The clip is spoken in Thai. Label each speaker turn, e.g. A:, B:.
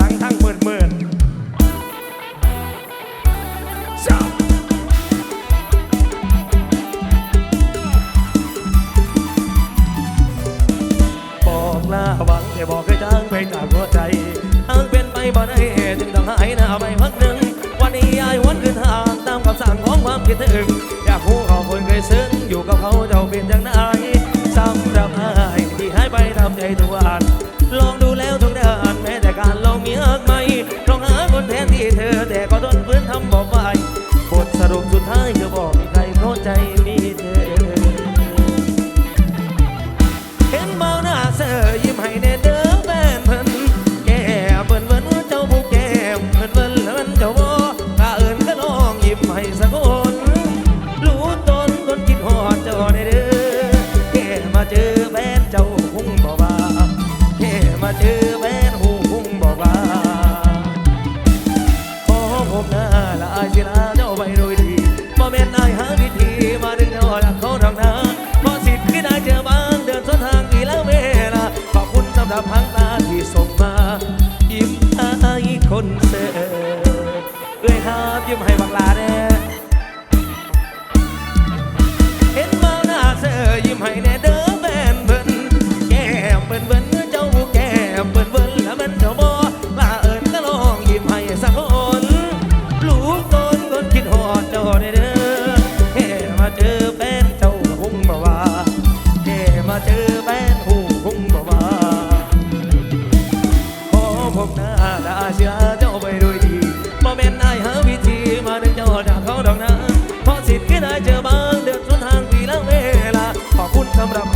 A: ทั้งทั้งหมื่นหมื่นเจ้าบอกลาหวังแต่บอกให้จางไปจากหัวใจทางเป็นไปบ่ได้จึงต้องหายหน้าไปพักหนึ่ง วันนี้ยายวันขึ้นทางตามคำสั่งของความคิดถึง อยากรู้เขาคนเคยซึ้งอยู่กับเขาเจ้า เธอแต่ก็ทนฝืนทำบอกไปบทสรุปสุดท้ายคือบอกมีใครเพราะใจมีเธอ เห็นเบาหน้าเสอยิ้มให้แน่เด้อแฟนเพิ่นแก้เบิ่นเบิ่นเจ้าผู้แก้มเพิ่นเบิ่นเพิ่นเจ้าบ่ถ้าเอิ้นก็น้องยิ้มให้สักคนรู้ตนคนคิดฮอดเจ้าได้เด้อแค่มาเจอแฟนเจ้าคงบ่ว่าแค่มาเจอ สิลาเจ้าไปโดยดีบ่แม่นอายหาวิธีมาดึงเจ้าจากเขาทางนาเพราะสิทธิ์ที่ได้เจอบางเดินสวนทางดีแล้วเวลาขอบคุณสำหรับพังตาที่ส่งมายิ้มอายคนเสิร์ฟเอ้ยครับยิ้มให้บักลาแน่เห็นมาหน้าเสือยิ้มให้แน่เด้อ มาเจอแฟนหูคงบ่ว่าขอพบหน้าตาเชื่อเจ้าไปโดยดีบ่แม่นอายหาวิธีมาดึงเจ้าจากเขาดอกนะเพราะสิทธิ์ที่ได้เจอบางเดือดสุนทางปีละเวลาขอบคุณสำหรับ